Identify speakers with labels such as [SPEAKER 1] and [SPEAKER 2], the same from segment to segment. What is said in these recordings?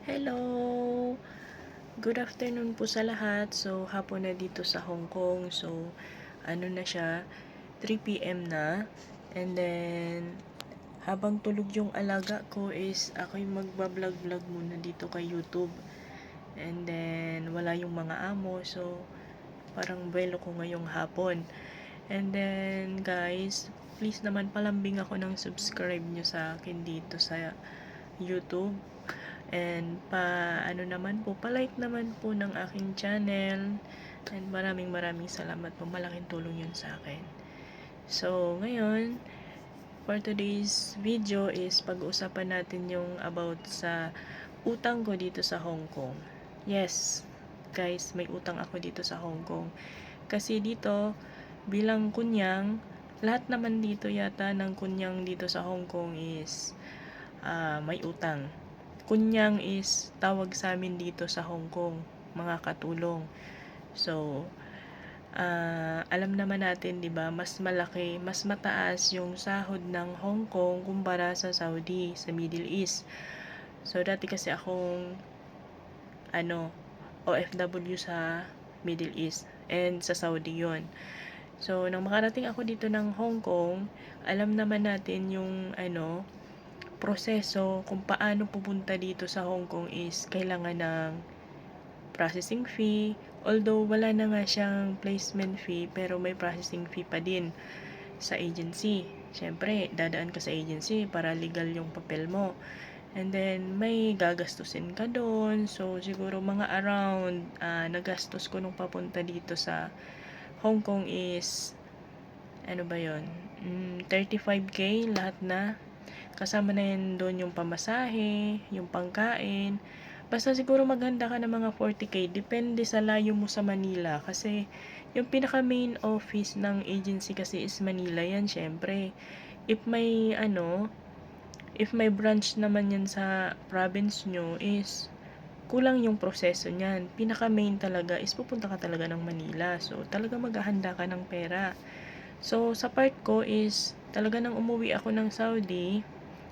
[SPEAKER 1] Hello! Good afternoon po sa lahat. So, hapon na dito sa Hong Kong. So, ano na siya, 3pm na. And then, habang tulog yung alaga ko is ako'y magbablog-vlog muna dito kay YouTube. And then, wala yung mga amo. So, parang buwelo ko ngayong hapon. And then, guys, please naman palambing ako ng subscribe nyo sa akin dito sa YouTube. And pa ano naman po, pa-like naman po ng aking channel. And maraming maraming salamat po. Malaking tulong yun sa akin. So, ngayon, for today's video is pag-uusapan natin yung about sa utang ko dito sa Hong Kong. Yes, guys, may utang ako dito sa Hong Kong. Kasi dito, bilang kunyang, lahat naman dito yata ng kunyang dito sa Hong Kong is ah, may utang. Kunyang is tawag sa amin dito sa Hong Kong, mga katulong. So, ah, alam naman natin, 'di ba, mas malaki, mas mataas yung sahod ng Hong Kong kumpara sa Saudi, sa Middle East. So, dati kasi akong ano, OFW sa Middle East and sa Saudi 'yon. So, nang makarating ako dito ng Hong Kong, alam naman natin yung ano, proseso kung paano pupunta dito sa Hong Kong is kailangan ng processing fee. Although wala na nga siyang placement fee, pero may processing fee pa din sa agency. Siyempre, dadaan ka sa agency para legal yung papel mo. And then, may gagastusin ka doon. So, siguro mga around, uh, nagastos ko nung papunta dito sa Hong Kong is, ano ba yon mm, 35k lahat na. Kasama na yan doon yung pamasahe, yung pangkain. Basta siguro maghanda ka ng mga 40k. Depende sa layo mo sa Manila. Kasi yung pinaka main office ng agency kasi is Manila yan syempre. If may ano, if may branch naman yan sa province nyo is kulang yung proseso niyan. Pinaka main talaga is pupunta ka talaga ng Manila. So talaga maghahanda ka ng pera. So sa part ko is talaga nang umuwi ako ng Saudi,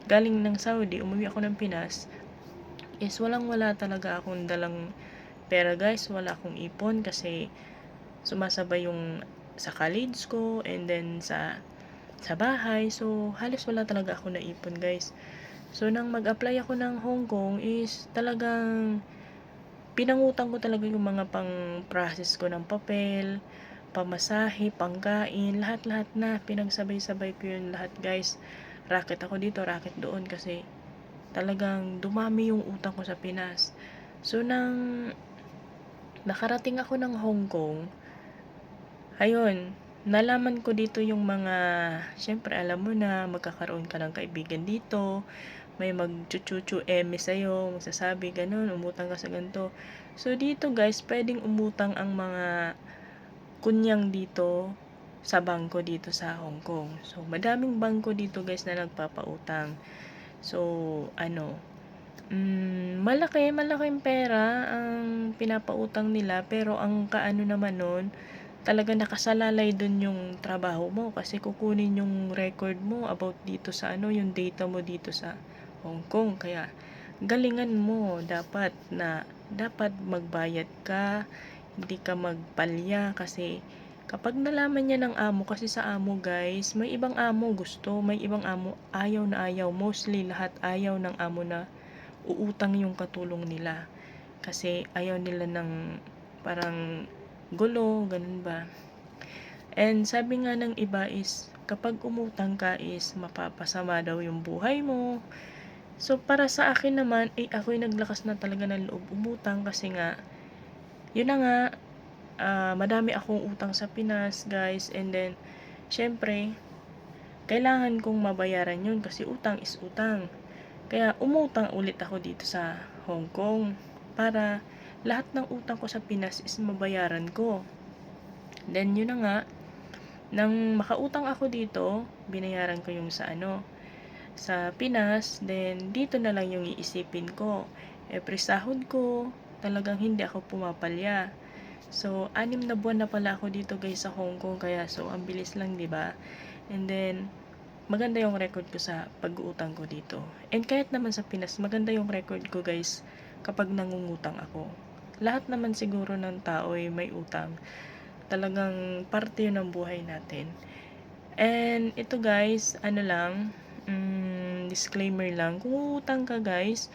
[SPEAKER 1] galing ng Saudi, umuwi ako ng Pinas, is walang wala talaga akong dalang pera guys, wala akong ipon kasi sumasabay yung sa college ko and then sa sa bahay. So, halos wala talaga ako na ipon guys. So, nang mag-apply ako ng Hong Kong is talagang pinangutang ko talaga yung mga pang process ko ng papel, pamasahe, pangkain, lahat-lahat na. Pinagsabay-sabay ko yun lahat guys racket ako dito, racket doon kasi talagang dumami yung utang ko sa Pinas. So, nang nakarating ako ng Hong Kong, ayun, nalaman ko dito yung mga, syempre alam mo na, magkakaroon ka ng kaibigan dito, may magchuchuchu eme sa'yo, magsasabi ganun, umutang ka sa ganito. So, dito guys, pwedeng umutang ang mga kunyang dito sa bangko dito sa Hong Kong. So, madaming bangko dito guys na nagpapautang. So, ano, mm, malaki, malaking pera ang pinapautang nila. Pero ang kaano naman nun, talaga nakasalalay dun yung trabaho mo kasi kukunin yung record mo about dito sa ano, yung data mo dito sa Hong Kong. Kaya, galingan mo dapat na dapat magbayad ka, hindi ka magpalya kasi Kapag nalaman niya ng amo, kasi sa amo guys, may ibang amo gusto, may ibang amo ayaw na ayaw. Mostly lahat ayaw ng amo na uutang yung katulong nila. Kasi ayaw nila ng parang gulo, ganun ba. And sabi nga ng iba is, kapag umutang ka is mapapasama daw yung buhay mo. So para sa akin naman, eh ako'y naglakas na talaga ng loob umutang kasi nga, yun na nga, uh, madami akong utang sa Pinas, guys. And then, syempre, kailangan kong mabayaran yun kasi utang is utang. Kaya umutang ulit ako dito sa Hong Kong para lahat ng utang ko sa Pinas is mabayaran ko. Then, yun na nga, nang makautang ako dito, binayaran ko yung sa ano, sa Pinas, then dito na lang yung iisipin ko. Every sahod ko, talagang hindi ako pumapalya. So, anim na buwan na pala ako dito guys sa Hong Kong kaya so ang bilis lang 'di ba? And then maganda yung record ko sa pag-uutang ko dito. And kahit naman sa Pinas, maganda yung record ko guys kapag nangungutang ako. Lahat naman siguro ng tao ay may utang. Talagang parte yun ng buhay natin. And ito guys, ano lang, mm, disclaimer lang, kung uutang ka guys,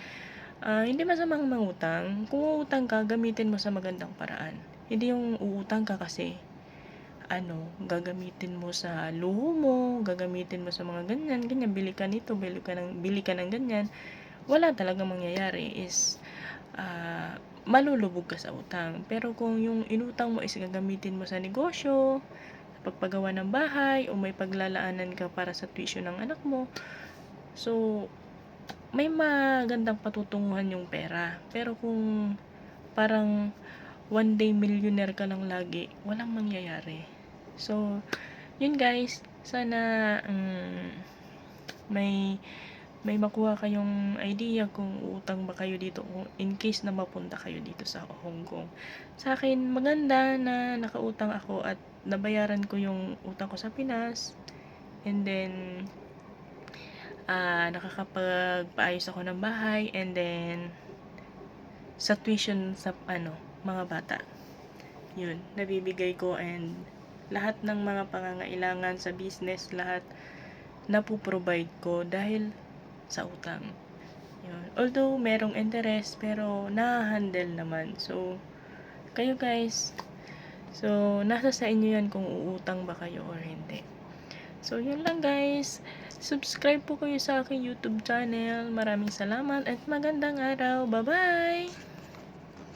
[SPEAKER 1] ah, hindi masamang mangutang. Kung uutang ka, gamitin mo sa magandang paraan. Hindi yung uutang ka kasi, ano, gagamitin mo sa luho mo, gagamitin mo sa mga ganyan, ganyan, bili ka nito, bili ka ng, bili ka ng ganyan. Wala talaga mangyayari is, ah, malulubog ka sa utang. Pero kung yung inutang mo is gagamitin mo sa negosyo, sa pagpagawa ng bahay, o may paglalaanan ka para sa tuition ng anak mo, so, may magandang patutunguhan yung pera. Pero kung parang one day millionaire ka lang lagi, walang mangyayari. So, yun guys, sana mm, may may makuha kayong idea kung utang ba kayo dito kung in case na mapunta kayo dito sa Hong Kong. Sa akin, maganda na nakautang ako at nabayaran ko yung utang ko sa Pinas. And then, ah nakakapagpaayos ako ng bahay and then sa tuition sa ano, mga bata. Yun, nabibigay ko and lahat ng mga pangangailangan sa business, lahat napuprovide ko dahil sa utang. Yun. Although merong interest pero na-handle naman. So, kayo guys, so nasa sa inyo yan kung uutang ba kayo or hindi. So, yun lang guys. Subscribe po kayo sa aking YouTube channel. Maraming salamat at magandang araw. Bye-bye!